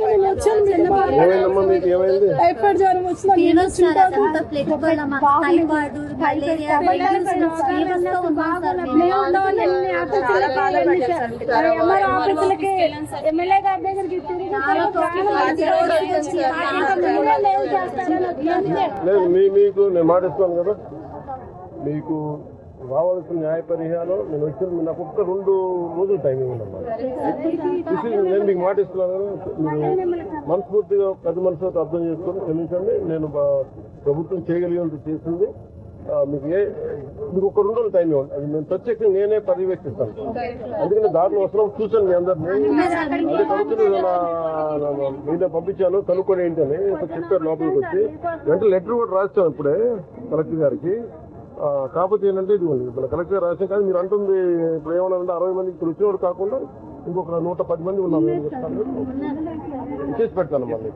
నేను వచ్చాను. ఏమైందమ్మా మీకు ఏమైంది? టైఫాయిడ్ జ్వరం వచ్చింది. మేము. చాలా ఆఫీసులకి ఎమ్మెల్యే గారి దగ్గరికి తిరిగి చాలా ప్రాబ్లమ్స్ లేదు మీ మీకు నేను మాటిస్తున్నాను కదా. మీకు రావాల్సిన న్యాయ పరిహారం నేను వచ్చిన నాకు ఒక్క రెండు రోజులు టైం ఇవ్వండి నేను మీకు మాట ఇస్తున్నాను మీరు మనస్ఫూర్తిగా పెద్ద మనసుతో అర్థం చేసుకొని క్షమించండి. నేను ప్రభుత్వం చేయగలిగినంత చేసింది. మీకు ఏ మీకు ఒక రెండు రోజులు టైం ఇవ్వండి. అది నేను ప్రత్యేకంగా నేనే పర్యవేక్షిస్తాను. అందుకని దారిలో వస్తున్నాం చూసాను మీ అందరినీ. అది కనుక్కుని మీతో పంపించాను. కనుక్కొని ఏంటని చెప్పారు లోపలికి వచ్చి. వెంటనే లెటర్ కూడా రాస్తాను ఇప్పుడే కలెక్టర్ గారికి. కాకపోతే ఏంటంటే ఇది మన కలెక్టర్ గారు రాసాం కానీ మీరు అంటుంది ఇప్పుడు ఏమన్నా అరవై మంది ఇక్కడ వచ్చినవాడు కాకుండా ఇంకొక నూట పది మంది ఉన్నారు. చేసి పెడతాను మళ్ళీ.